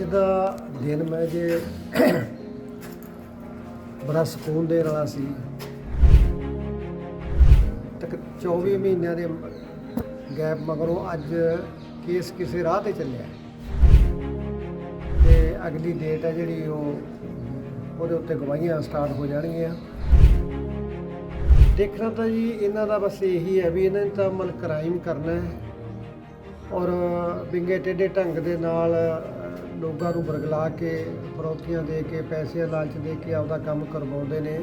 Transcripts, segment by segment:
ਅੱਜ ਦਾ ਦਿਨ ਮੈਂ ਜੇ ਬੜਾ ਸਕੂਨ ਦੇਣ ਵਾਲਾ ਸੀ। ਤੱਕ 24 ਮਹੀਨਿਆਂ ਦੇ ਗੈਪ ਮਗਰੋਂ ਅੱਜ ਕੇਸ ਕਿਸੇ ਰਾਹ ਤੇ ਚੱਲਿਆ। ਤੇ ਅਗਲੀ ਡੇਟ ਹੈ ਜਿਹੜੀ ਉਹ ਉਹਦੇ ਉੱਤੇ ਗਵਾਹੀਆਂ ਸਟਾਰਟ ਹੋ ਜਾਣਗੀਆਂ। ਦੇਖਣਾ ਤਾਂ ਜੀ ਇਹਨਾਂ ਦਾ ਬਸ ਇਹੀ ਹੈ ਵੀ ਇਹਨਾਂ ਨੇ ਤਾਂ ਮਨ ਕ੍ਰਾਈਮ ਕਰਨਾ ਹੈ। ਔਰ ਵਿੰਗੇ ਟੇਢੇ ਢੰਗ ਦੇ ਨਾਲ ਲੋਕਾਂ ਨੂੰ ਬਰਗਲਾ ਕੇ ਫਰੋਤੀਆਂ ਦੇ ਕੇ, ਪੈਸੇ ਲਾਲਚ ਦੇ ਕੇ ਆਪਦਾ ਕੰਮ ਕਰਵਾਉਂਦੇ ਨੇ।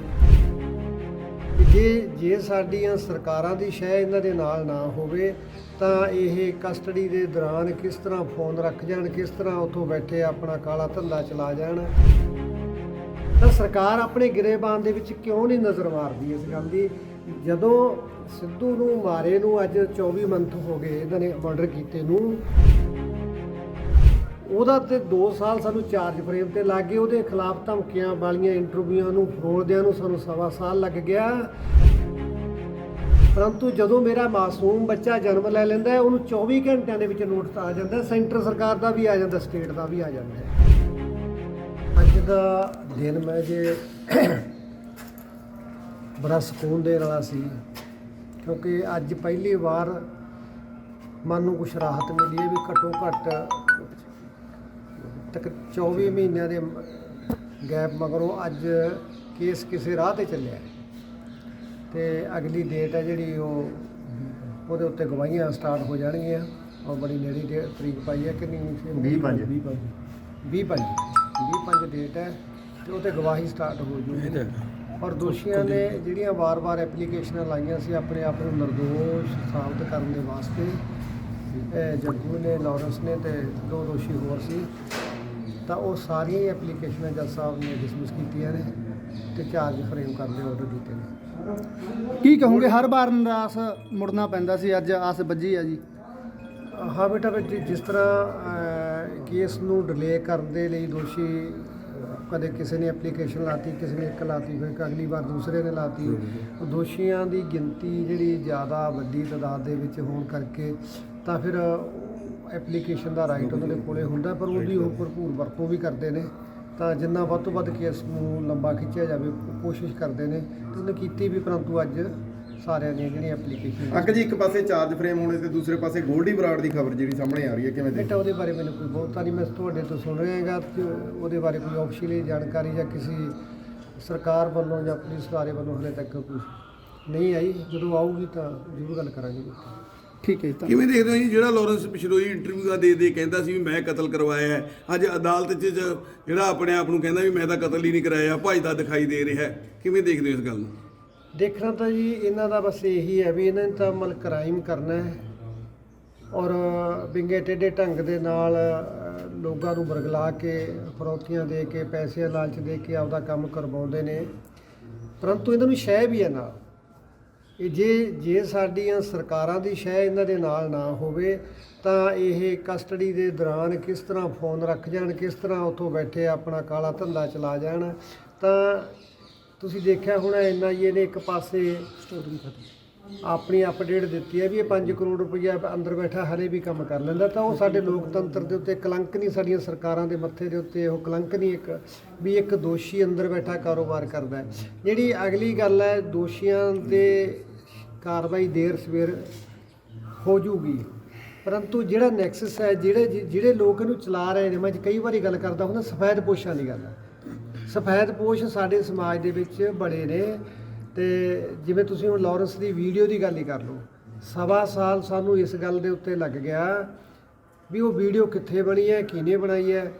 ਜੇ ਜੇ ਸਾਡੀਆਂ ਸਰਕਾਰਾਂ ਦੀ ਸ਼ਹਿ ਇਹਨਾਂ ਦੇ ਨਾਲ ਨਾ ਹੋਵੇ, ਤਾਂ ਇਹ ਕਸਟਡੀ ਦੇ ਦੌਰਾਨ ਕਿਸ ਤਰ੍ਹਾਂ ਫੋਨ ਰੱਖ ਜਾਣ, ਕਿਸ ਤਰ੍ਹਾਂ ਉੱਥੋਂ ਬੈਠੇ ਆਪਣਾ ਕਾਲਾ ਧੰਦਾ ਚਲਾ ਜਾਣ। ਤਾਂ ਸਰਕਾਰ ਆਪਣੇ ਗਿਰੇਬਾਨ ਦੇ ਵਿੱਚ ਕਿਉਂ ਨਹੀਂ ਨਜ਼ਰ ਮਾਰਦੀ ਇਸ ਗੱਲ ਦੀ? ਜਦੋਂ ਸਿੱਧੂ ਨੂੰ, ਮਾਰੇ ਨੂੰ ਅੱਜ 24 ਮੰਥ ਹੋ ਗਏ ਇਹਨਾਂ ਨੇ ਮਰਡਰ ਕੀਤੇ ਨੂੰ ਉਹਦਾ ਤੇ 2 ਸਾਲ ਸਾਨੂੰ ਚਾਰਜ ਫਰੇਮ ਤੇ ਲੱਗ ਗਏ, ਉਹਦੇ ਖਿਲਾਫ ਧਮਕੀਆਂ ਵਾਲੀਆਂ ਇੰਟਰਵਿਊਆਂ ਨੂੰ, ਫਰੋਲਦਿਆਂ ਨੂੰ ਸਾਨੂੰ ਸਵਾ ਸਾਲ ਲੱਗ ਗਿਆ। ਪਰੰਤੂ ਜਦੋਂ ਮੇਰਾ ਮਾਸੂਮ ਬੱਚਾ ਜਨਮ ਲੈ ਲੈਂਦਾ ਹੈ, ਉਹਨੂੰ 24 ਘੰਟਿਆਂ ਦੇ ਵਿੱਚ ਨੋਟਿਸ ਆ ਜਾਂਦਾ ਸੈਂਟਰ ਸਰਕਾਰ ਦਾ ਵੀ ਆ ਜਾਂਦਾ ਸਟੇਟ ਦਾ ਵੀ ਆ ਜਾਂਦਾ ਅੱਜ ਦਾ ਦਿਨ ਮੈਂ ਜੇ ਬੜਾ ਸਕੂਨ ਦੇ ਵਾਲਾ ਸੀ, ਕਿਉਂਕਿ ਅੱਜ ਪਹਿਲੀ ਵਾਰ ਮਨ ਨੂੰ ਕੁਛ ਰਾਹਤ ਮਿਲੀ ਹੈ ਵੀ ਘੱਟੋ ਘੱਟ ਤੱਕ 24 ਮਹੀਨਿਆਂ ਦੇ ਗੈਪ ਮਗਰੋਂ ਅੱਜ ਕੇਸ ਕਿਸੇ ਰਾਹ ਤੇ ਚੱਲਿਆ। ਹੈ। ਤੇ ਅਗਲੀ ਡੇਟ ਹੈ ਜਿਹੜੀ ਉਹ ਉਹਦੇ ਉੱਤੇ ਗਵਾਹੀਆਂ ਸਟਾਰਟ ਹੋ ਜਾਣਗੀਆਂ। ਔਰ ਬੜੀ ਨੇੜੇ ਦੇ ਤਰੀਕ ਪਾਈ ਹੈ ਕਿ ਨਹੀਂ ਵੀਹ ਪੰਜ। 20 ਪੰਜ। 20 ਪੰਜ। ਡੇਟ ਹੈ ਤੇ ਉਹ ਤੇ ਗਵਾਹੀ ਸਟਾਰਟ ਹੋ ਜੂਗੀ। ਔਰ ਦੋਸ਼ੀਆਂ ਨੇ ਜਿਹੜੀਆਂ ਵਾਰ-ਵਾਰ ਐਪਲੀਕੇਸ਼ਨਾਂ ਲਾਈਆਂ ਸੀ ਆਪਣੇ ਆਪ ਨੂੰ ਨਿਰਦੋਸ਼ ਸਾਬਤ ਕਰਨ ਦੇ ਵਾਸਤੇ ਇਹ ਜੱਗੂ ਨੇ ਲਾਰੈਂਸ ਨੇ ਤੇ ਦੋ ਦੋਸ਼ੀ ਹੋਰ ਸੀ। ਤਾਂ ਉਹ ਸਾਰੀਆਂ ਹੀ ਐਪਲੀਕੇਸ਼ਨਾਂ ਜੱਜ ਸਾਹਿਬ ਨੇ ਡਿਸਮਿਸ ਕੀਤੀਆਂ ਨੇ ਤੇ ਚਾਰਜ ਫਰੇਮ ਕਰਨ ਦੇ ਆਰਡਰ ਦਿੱਤੇ ਨੇ। ਕੀ ਕਹੋਗੇ ਹਰ ਵਾਰ ਨਿਰਾਸ਼ ਮੁੜਨਾ ਪੈਂਦਾ ਸੀ ਅੱਜ ਆਸ ਵੱਜੀ ਆ ਜੀ? ਹਾਂ ਬੇਟਾ ਜਿਸ ਤਰ੍ਹਾਂ ਕੇਸ ਨੂੰ ਡਿਲੇ ਕਰਨ ਦੇ ਲਈ ਦੋਸ਼ੀ ਕਦੇ ਕਿਸੇ ਨੇ ਐਪਲੀਕੇਸ਼ਨ ਲਾਤੀ ਕਿਸੇ ਨੇ ਇੱਕ ਲਾਤੀ ਫਿਰ ਅਗਲੀ ਵਾਰ ਦੂਸਰੇ ਨੇ ਲਾਤੀ। ਉਹ ਦੋਸ਼ੀਆਂ ਦੀ ਗਿਣਤੀ ਜਿਹੜੀ ਜ਼ਿਆਦਾ ਵੱਡੀ ਤਾਦਾਦ ਦੇ ਵਿੱਚ ਹੋਣ ਕਰਕੇ ਤਾਂ ਫਿਰ ਐਪਲੀਕੇਸ਼ਨ ਦਾ ਰਾਈਟ ਉਹਨਾਂ ਦੇ ਕੋਲੇ ਹੁੰਦਾ ਪਰ ਉਹਦੀ ਉਹ ਭਰਪੂਰ ਵਰਤੋਂ ਵੀ ਕਰਦੇ ਨੇ। ਤਾਂ ਜਿੰਨਾ ਵੱਧ ਤੋਂ ਵੱਧ ਕੇਸ ਨੂੰ ਲੰਬਾ ਖਿੱਚਿਆ ਜਾਵੇ ਕੋਸ਼ਿਸ਼ ਕਰਦੇ ਨੇ ਤੇ ਉਹਨੇ ਕੀਤੀ ਵੀ ਪਰੰਤੂ ਅੱਜ ਸਾਰਿਆਂ ਦੀਆਂ ਜਿਹੜੀਆਂ ਐਪਲੀਕੇਸ਼ਨ ਅੰਕਲ ਜੀ ਇੱਕ ਪਾਸੇ ਚਾਰਜ ਫਰੇਮ ਹੋਣੇ ਤੇ ਦੂਸਰੇ ਪਾਸੇ ਗੋਲਡੀ ਬਰਾੜ ਦੀ ਖਬਰ ਜਿਹੜੀ ਸਾਹਮਣੇ ਆ ਰਹੀ ਹੈ ਕਿਵੇਂ ਬੇਟਾ ਦੇਖਦੇ ਉਹਦੇ ਬਾਰੇ ਮੈਨੂੰ ਕੋਈ ਬਹੁਤਾ ਨਹੀਂ ਮੈਂ ਤੁਹਾਡੇ ਤੋਂ ਸੁਣ ਰਿਹਾ ਹੈਗਾ ਕਿ ਉਹਦੇ ਬਾਰੇ ਕੋਈ ਆਫੀਸ਼ੀਅਲੀ ਜਾਣਕਾਰੀ ਜਾਂ ਕਿਸੇ ਸਰਕਾਰ ਵੱਲੋਂ ਜਾਂ ਪੁਲਿਸ ਬਾਰੇ ਵੱਲੋਂ ਹਲੇ ਤੱਕ ਕੋਈ ਨਹੀਂ ਆਈ। ਜਦੋਂ ਆਊਗੀ ਤਾਂ ਜ਼ਰੂਰ ਗੱਲ ਕਰਾਂਗੇ। ਠੀਕ ਹੈ ਜੀ ਧੰਨਵਾਦ। ਕਿਵੇਂ ਦੇਖਦੇ ਹੋ ਜੀ ਜਿਹੜਾ ਲਾਰੈਂਸ ਪਿਛਲੋਈ ਇੰਟਰਵਿਊ ਦਾ ਦੇ ਦੇ ਕਹਿੰਦਾ ਸੀ ਵੀ ਮੈਂ ਕਤਲ ਕਰਵਾਇਆ ਹੈ ਅੱਜ ਅਦਾਲਤ 'ਚ ਜ- ਜਿਹੜਾ ਆਪਣੇ ਆਪ ਨੂੰ ਕਹਿੰਦਾ ਵੀ ਮੈਂ ਤਾਂ ਕਤਲ ਹੀ ਨਹੀਂ ਕਰਾਇਆ ਭਜਦਾ ਦਿਖਾਈ ਦੇ ਰਿਹਾ ਹੈ। ਕਿਵੇਂ ਦੇਖਦੇ ਹੋ ਇਸ ਗੱਲ ਨੂੰ? ਦੇਖਣਾ ਤਾਂ ਜੀ ਇਹਨਾਂ ਦਾ ਬਸ ਇਹੀ ਹੈ ਵੀ ਇਹਨਾਂ ਨੇ ਤਾਂ ਮਲ ਕ੍ਰਾਈਮ ਕਰਨਾ ਹੈ ਔਰ ਵਿੰਗੇ ਟੇਢੇ ਢੰਗ ਦੇ ਨਾਲ ਲੋਕਾਂ ਨੂੰ ਬਰਗਲਾ ਕੇ ਫਰੌਤੀਆਂ ਦੇ ਕੇ ਪੈਸੇ ਲਾਲਚ ਦੇ ਕੇ ਆਪਦਾ ਕੰਮ ਕਰਵਾਉਂਦੇ ਨੇ। ਪਰੰਤੂ ਇਹਨਾਂ ਨੂੰ ਸ਼ਹਿ ਵੀ ਹੈ ਨਾਲ। ਇਹ ਜੇ ਜੇ ਸਾਡੀਆਂ ਸਰਕਾਰਾਂ ਦੀ ਸ਼ਹਿ ਇਹਨਾਂ ਦੇ ਨਾਲ ਨਾ ਹੋਵੇ, ਤਾਂ ਇਹ ਕਸਟਡੀ ਦੇ ਦੌਰਾਨ ਕਿਸ ਤਰ੍ਹਾਂ ਫੋਨ ਰੱਖ ਜਾਣ, ਕਿਸ ਤਰ੍ਹਾਂ ਉੱਥੋਂ ਬੈਠੇ ਆਪਣਾ ਕਾਲਾ ਧੰਦਾ ਚਲਾ ਜਾਣ, ਤਾਂ ਤੁਸੀਂ ਦੇਖਿਆ ਹੋਣਾ ਐਨਆਈਏ ਨੇ ਇੱਕ ਪਾਸੇ ਸਟੋਰੀ ਆਪਣੀ ਅਪਡੇਟ ਦਿੱਤੀ ਹੈ ਵੀ ਇਹ 5 ਕਰੋੜ ਰੁਪਈਆ ਅੰਦਰ ਬੈਠਾ ਹਰੇ ਵੀ ਕੰਮ ਕਰ ਲੈਂਦਾ, ਤਾਂ ਉਹ ਸਾਡੇ ਲੋਕਤੰਤਰ ਦੇ ਉੱਤੇ ਕਲੰਕ ਨਹੀਂ, ਸਾਡੀਆਂ ਸਰਕਾਰਾਂ ਦੇ ਮੱਥੇ ਦੇ ਉੱਤੇ ਉਹ ਕਲੰਕ ਨਹੀਂ ਇੱਕ, ਵੀ ਇੱਕ ਦੋਸ਼ੀ ਅੰਦਰ ਬੈਠਾ ਕਾਰੋਬਾਰ ਕਰਦਾ ਜਿਹੜੀ ਅਗਲੀ ਗੱਲ ਹੈ, ਦੋਸ਼ੀਆਂ ਦੇ ਕਾਰਵਾਈ ਦੇਰ ਸਵੇਰ ਹੋ ਜੂਗੀ। ਪਰੰਤੂ ਜਿਹੜਾ ਨੈਕਸਸ ਹੈ, ਜਿਹੜੇ ਜਿਹੜੇ ਲੋਕ ਇਹਨੂੰ ਚਲਾ ਰਹੇ ਨੇ, ਮੈਂ ਕਈ ਵਾਰੀ ਗੱਲ ਕਰਦਾ ਹੁੰਦਾ, ਸਫੈਦ ਪੋਸ਼ਾਂ ਦੀ ਗੱਲ ਸਫੈਦ ਪੋਸ਼ ਸਾਡੇ ਸਮਾਜ ਦੇ ਵਿੱਚ ਬੜੇ ਨੇ ਤੇ ਜਿਵੇਂ ਤੁਸੀਂ ਹੁਣ ਲਾਰੈਂਸ ਦੀ ਵੀਡੀਓ ਦੀ ਗੱਲ ਹੀ ਕਰ ਲਓ। ਸਵਾ ਸਾਲ ਸਾਨੂੰ ਇਸ ਗੱਲ ਦੇ ਉੱਤੇ ਲੱਗ ਗਿਆ ਵੀ ਉਹ ਵੀਡੀਓ ਕਿੱਥੇ ਬਣੀ ਹੈ, ਕਿਹਨੇ ਬਣਾਈ ਹੈ।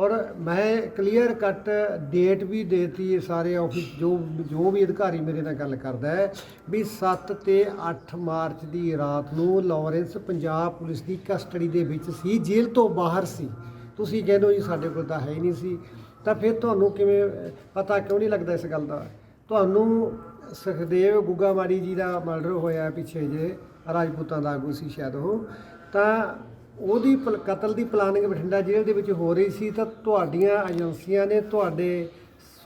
ਔਰ ਮੈਂ ਕਲੀਅਰ ਕੱਟ ਡੇਟ ਵੀ ਦੇਤੀ ਹੈ ਸਾਰੇ ਆਫਿਸ ਜੋ ਜੋ ਵੀ ਅਧਿਕਾਰੀ ਮੇਰੇ ਨਾਲ ਗੱਲ ਕਰਦਾ ਹੈ, ਵੀ 7 ਤੇ 8 ਮਾਰਚ ਦੀ ਰਾਤ ਨੂੰ ਲਾਰੈਂਸ ਪੰਜਾਬ ਪੁਲਿਸ ਦੀ ਕਸਟਡੀ ਦੇ ਵਿੱਚ ਸੀ, ਜੇਲ੍ਹ ਤੋਂ ਬਾਹਰ ਸੀ। ਤੁਸੀਂ ਕਹਿੰਦੇ ਹੋ ਜੀ ਸਾਡੇ ਕੋਲ ਤਾਂ ਹੈ ਹੀ ਨਹੀਂ ਸੀ। ਤਾਂ ਫਿਰ ਤੁਹਾਨੂੰ ਕਿਵੇਂ, ਪਤਾ ਕਿਉਂ ਨਹੀਂ ਲੱਗਦਾ ਇਸ ਗੱਲ ਦਾ? ਤੁਹਾਨੂੰ ਸੁਖਦੇਵ ਗੁੱਗਾ ਮਾੜੀ ਜੀ ਦਾ ਮਰਡਰ ਹੋਇਆ ਪਿੱਛੇ ਜੇ, ਰਾਜਪੂਤਾਂ ਦਾ ਆਗੂ ਸੀ ਸ਼ਾਇਦ ਉਹ। ਤਾਂ ਉਹਦੀ ਪਲ- ਕਤਲ ਦੀ ਪਲਾਨਿੰਗ ਬਠਿੰਡਾ ਜੇਲ੍ਹ ਦੇ ਵਿੱਚ ਹੋ ਰਹੀ ਸੀ ਤਾਂ ਤੁਹਾਡੀਆਂ ਏਜੰਸੀਆਂ ਨੇ ਤੁਹਾਡੇ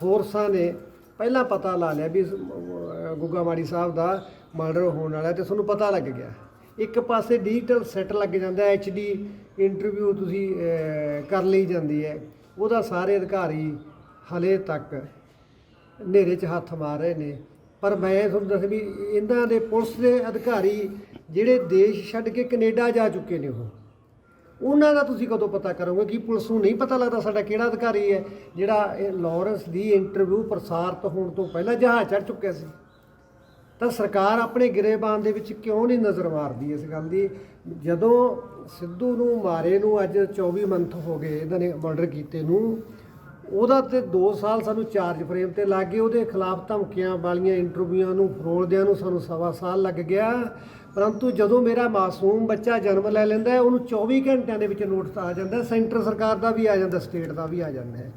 ਸੋਰਸਾਂ ਨੇ ਪਹਿਲਾਂ ਪਤਾ ਲਾ ਲਿਆ ਵੀ ਗੁੱਗਾ ਮਾੜੀ ਸਾਹਿਬ ਦਾ ਮਰਡਰ ਹੋਣ ਵਾਲਾ ਹੈ ਤੇ ਤੁਹਾਨੂੰ ਪਤਾ ਲੱਗ ਗਿਆ। ਇੱਕ ਪਾਸੇ ਡਿਜੀਟਲ ਸੈੱਟ ਲੱਗ ਜਾਂਦਾ ਐਚਡੀ ਇੰਟਰਵਿਊ ਤੁਸੀਂ ਕਰ ਲਈ ਜਾਂਦੀ ਹੈ। ਉਹਦਾ ਸਾਰੇ ਅਧਿਕਾਰੀ ਹਲੇ ਤੱਕ ਹਨੇਰੇ 'ਚ ਹੱਥ ਮਾਰ ਰਹੇ ਨੇ। ਪਰ ਮੈਂ ਤੁਹਾਨੂੰ ਦੱਸ ਵੀ ਇਹਨਾਂ ਦੇ ਪੁਲਿਸ ਦੇ ਅਧਿਕਾਰੀ ਜਿਹੜੇ ਦੇਸ਼ ਛੱਡ ਕੇ ਕੈਨੇਡਾ ਜਾ ਚੁੱਕੇ ਨੇ ਉਹ। ਉਹਨਾਂ ਦਾ ਤੁਸੀਂ ਕਦੋਂ ਪਤਾ ਕਰੋਗੇ ਕਿ ਪੁਲਿਸ ਨੂੰ ਨਹੀਂ ਪਤਾ ਲੱਗਦਾ ਸਾਡਾ ਕਿਹੜਾ ਅਧਿਕਾਰੀ ਹੈ? ਜਿਹੜਾ ਇਹ ਲਾਰੈਂਸ ਦੀ ਇੰਟਰਵਿਊ ਪ੍ਰਸਾਰਤ ਹੋਣ ਤੋਂ ਪਹਿਲਾਂ ਜਹਾਜ਼ ਚੜ੍ਹ ਚੁੱਕਿਆ ਸੀ। ਤਾਂ ਸਰਕਾਰ ਆਪਣੇ ਗਿਰੇਬਾਨ ਦੇ ਵਿੱਚ ਕਿਉਂ ਨਹੀਂ ਨਜ਼ਰ ਮਾਰਦੀ ਇਸ ਗੱਲ ਦੀ? ਜਦੋਂ ਸਿੱਧੂ ਨੂੰ ਮਾਰੇ ਨੂੰ ਅੱਜ 24 ਮੰਥ ਹੋ ਗਏ ਇਹਨਾਂ ਨੇ ਮਰਡਰ ਕੀਤੇ ਨੂੰ ਉਹਦਾ ਤੇ 2 ਸਾਲ ਸਾਨੂੰ ਚਾਰਜ ਫਰੇਮ ਤੇ ਲੱਗ ਗਏ, ਉਹਦੇ ਖਿਲਾਫ ਧਮਕੀਆਂ ਵਾਲੀਆਂ ਇੰਟਰਵਿਊਆਂ ਨੂੰ, ਫਰੋਲਦਿਆਂ ਨੂੰ ਸਾਨੂੰ ਸਵਾ ਸਾਲ ਲੱਗ ਗਿਆ। ਪਰੰਤੂ ਜਦੋਂ ਮੇਰਾ ਮਾਸੂਮ ਬੱਚਾ ਜਨਮ ਲੈ ਲੈਂਦਾ ਉਹਨੂੰ 24 ਘੰਟਿਆਂ ਦੇ ਵਿੱਚ ਨੋਟਿਸ ਆ ਜਾਂਦਾ ਸੈਂਟਰ ਸਰਕਾਰ ਦਾ ਵੀ ਆ ਜਾਂਦਾ ਸਟੇਟ ਦਾ ਵੀ ਆ ਜਾਂਦਾ ਹੈ।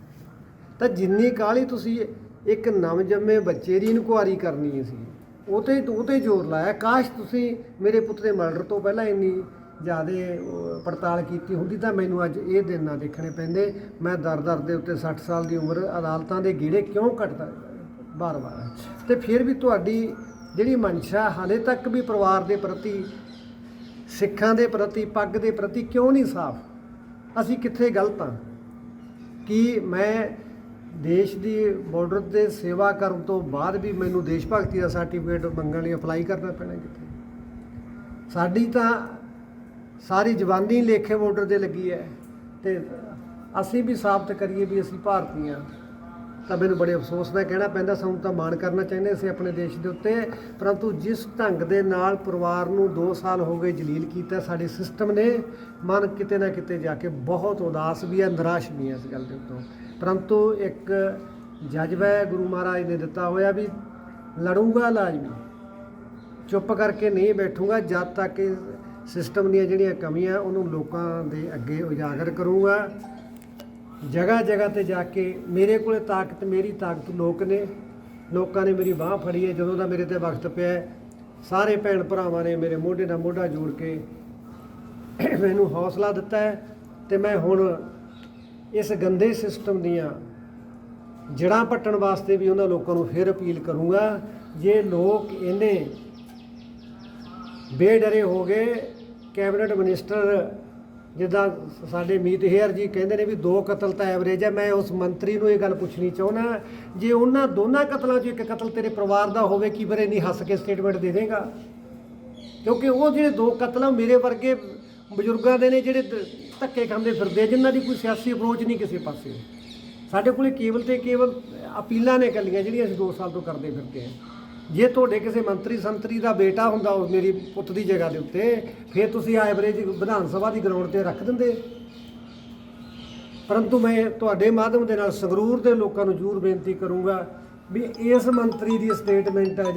ਤਾਂ ਜਿੰਨੀ ਕਾਹਲੀ ਤੁਸੀਂ ਇੱਕ ਨਵਜੰਮੇ ਬੱਚੇ ਦੀ ਇਨਕੁਆਰੀ ਕਰਨੀ ਸੀ ਉਹ ਤੇ ਉਹ ਤੇ ਜ਼ੋਰ ਲਾਇਆ। ਕਾਸ਼ ਤੁਸੀਂ ਮੇਰੇ ਪੁੱਤ ਦੇ ਮਰਡਰ ਤੋਂ ਪਹਿਲਾਂ ਇੰਨੀ ਜ਼ਿਆਦਾ ਪੜਤਾਲ ਕੀਤੀ ਹੁੰਦੀ ਤਾਂ ਮੈਨੂੰ ਅੱਜ ਇਹ ਦਿਨ ਨਾ ਦੇਖਣੇ ਪੈਂਦੇ। ਮੈਂ ਦਰ ਦਰ ਦੇ ਉੱਤੇ 60 ਸਾਲ ਦੀ ਉਮਰ ਅਦਾਲਤਾਂ ਦੇ ਗੇੜੇ ਕਿਉਂ ਕੱਟਦਾ? ਬਾਰ-ਬਾਰ ਤੇ ਫਿਰ ਵੀ ਤੁਹਾਡੀ ਜਿਹੜੀ ਮਨਸ਼ਾ ਹਾਲੇ ਤੱਕ ਵੀ ਪਰਿਵਾਰ ਦੇ ਪ੍ਰਤੀ, ਸਿੱਖਾਂ ਦੇ ਪ੍ਰਤੀ, ਪੱਗ ਦੇ ਪ੍ਰਤੀ ਕਿਉਂ ਨਹੀਂ ਸਾਫ਼? ਅਸੀਂ ਕਿੱਥੇ ਗਲਤ ਹਾਂ? ਕਿ ਮੈਂ ਦੇਸ਼ ਦੀ ਬਾਰਡਰ ਤੇ ਸੇਵਾ ਕਰਨ ਤੋਂ ਬਾਅਦ ਵੀ ਮੈਨੂੰ ਦੇਸ਼ ਭਗਤੀ ਦਾ ਸਰਟੀਫਿਕੇਟ ਮੰਗਣ ਲਈ ਅਪਲਾਈ ਕਰਨਾ ਪੈਣਾ ਕਿੱਥੇ? ਸਾਡੀ ਤਾਂ ਸਾਰੀ ਜਵਾਨੀ ਲੇਖੇ ਬਾਰਡਰ ਤੇ ਲੱਗੀ ਹੈ ਤੇ ਅਸੀਂ ਵੀ ਸਾਬਤ ਕਰੀਏ ਵੀ ਅਸੀਂ ਭਾਰਤੀ ਹਾਂ। ਤਾਂ ਮੈਨੂੰ ਬੜੇ ਅਫਸੋਸ ਨਾਲ ਕਹਿਣਾ ਪੈਂਦਾ, ਸਾਨੂੰ ਤਾਂ ਮਾਣ ਕਰਨਾ ਚਾਹੀਦਾ ਸੀ ਆਪਣੇ ਦੇਸ਼ ਦੇ ਉੱਤੇ। ਪਰੰਤੂ ਜਿਸ ਢੰਗ ਦੇ ਨਾਲ ਪਰਿਵਾਰ ਨੂੰ 2 ਸਾਲ ਹੋ ਗਏ ਜਲੀਲ ਕੀਤਾ, ਸਾਡੇ ਸਿਸਟਮ ਨੇ ਮਨ ਕਿਤੇ ਨਾ ਕਿਤੇ ਜਾ ਕੇ ਬਹੁਤ ਉਦਾਸ ਵੀ ਹੈ, ਨਿਰਾਸ਼ ਵੀ ਹੈ ਇਸ ਗੱਲ ਦੇ ਉੱਤੋਂ। ਪਰੰਤੂ ਇੱਕ ਜਜ਼ਬਾ ਗੁਰੂ ਮਹਾਰਾਜ ਨੇ ਦਿੱਤਾ ਹੋਇਆ ਵੀ ਲੜੂਗਾ ਲਾਜ਼ਮੀ ਚੁੱਪ ਕਰਕੇ ਨਹੀਂ ਬੈਠੂਗਾ, ਜਦ ਤੱਕ ਸਿਸਟਮ ਦੀਆਂ ਜਿਹੜੀਆਂ ਕਮੀਆਂ, ਉਹਨੂੰ ਲੋਕਾਂ ਦੇ ਅੱਗੇ ਉਜਾਗਰ ਕਰੂੰਗਾ। ਜਗ੍ਹਾ ਜਗ੍ਹਾ ਤੇ ਜਾ ਕੇ ਮੇਰੇ ਕੋਲੇ ਤਾਕਤ, ਮੇਰੀ ਤਾਕਤ ਲੋਕ ਨੇ। ਲੋਕਾਂ ਨੇ ਮੇਰੀ ਬਾਹ ਫੜੀ ਹੈ, ਜਦੋਂ ਦਾ ਮੇਰੇ ਤੇ ਵਕਤ ਪਿਆ ਸਾਰੇ ਭੈਣ ਭਰਾਵਾਂ ਨੇ ਮੇਰੇ ਮੋਢੇ ਨਾਲ ਮੋਢਾ ਜੋੜ ਕੇ ਮੈਨੂੰ ਹੌਸਲਾ ਦਿੱਤਾ ਹੈ ਤੇ ਮੈਂ ਹੁਣ ਇਸ ਗੰਦੇ ਸਿਸਟਮ ਦੀਆਂ ਜੜਾਂ ਪੱਟਣ ਵਾਸਤੇ ਵੀ ਉਹਨਾਂ ਲੋਕਾਂ ਨੂੰ ਫਿਰ ਅਪੀਲ ਕਰੂੰਗਾ। ਜੇ ਲੋਕ ਇਹਨੇ ਬੇਡਰੇ ਹੋ ਗਏ ਕੈਬਨਿਟ ਮਿਨਿਸਟਰ ਜਿੱਦਾਂ ਸਾਡੇ ਮੀਤ ਹੇਅਰ ਜੀ ਕਹਿੰਦੇ ਨੇ ਵੀ ਦੋ ਕਤਲ ਤਾਂ ਐਵਰੇਜ ਹੈ ਮੈਂ ਉਸ ਮੰਤਰੀ ਨੂੰ ਇਹ ਗੱਲ ਪੁੱਛਣੀ ਚਾਹੁੰਦਾ ਜੇ ਉਹਨਾਂ ਦੋਨਾਂ ਕਤਲਾਂ 'ਚੋਂ ਇੱਕ ਕਤਲ ਤੇਰੇ ਪਰਿਵਾਰ ਦਾ ਹੋਵੇ ਕੀ ਬਰੇ ਨਹੀਂ ਹੱਸ ਕੇ ਸਟੇਟਮੈਂਟ ਦੇ ਦੇਗਾ? ਕਿਉਂਕਿ ਉਹ ਜਿਹੜੇ ਦੋ ਕਤਲ ਮੇਰੇ ਵਰਗੇ ਬਜ਼ੁਰਗਾਂ ਦੇ ਨੇ ਜਿਹੜੇ ਧੱਕੇ ਖਾਂਦੇ ਫਿਰਦੇ ਆ, ਜਿਨ੍ਹਾਂ ਦੀ ਕੋਈ ਸਿਆਸੀ ਅਪਰੋਚ ਨਹੀਂ ਕਿਸੇ ਪਾਸੇ। ਸਾਡੇ ਕੋਲੇ ਕੇਵਲ ਤੇ ਕੇਵਲ ਅਪੀਲਾਂ ਨੇ ਕੱਲੀਆਂ ਜਿਹੜੀਆਂ ਅਸੀਂ 2 ਸਾਲ ਤੋਂ ਕਰਦੇ ਫਿਰਦੇ ਆ। ਜੇ ਤੁਹਾਡੇ ਕਿਸੇ ਮੰਤਰੀ ਸੰਤਰੀ ਦਾ ਬੇਟਾ ਹੁੰਦਾ ਉਹ ਮੇਰੀ ਪੁੱਤ ਦੀ ਜਗ੍ਹਾ ਦੇ ਉੱਤੇ, ਫਿਰ ਤੁਸੀਂ ਐਵਰੇਜ ਵਿਧਾਨ ਸਭਾ ਦੀ ਗਰਾਊਂਡ ਤੇ ਰੱਖ ਦਿੰਦੇ। ਪਰੰਤੂ ਮੈਂ ਤੁਹਾਡੇ ਮਾਧਿਅਮ ਦੇ ਨਾਲ ਸੰਗਰੂਰ ਦੇ ਲੋਕਾਂ ਨੂੰ ਜ਼ਰੂਰ ਬੇਨਤੀ ਕਰੂੰਗਾ ਵੀ ਇਸ ਮੰਤਰੀ ਦੀ ਸਟੇਟਮੈਂਟ ਹੈ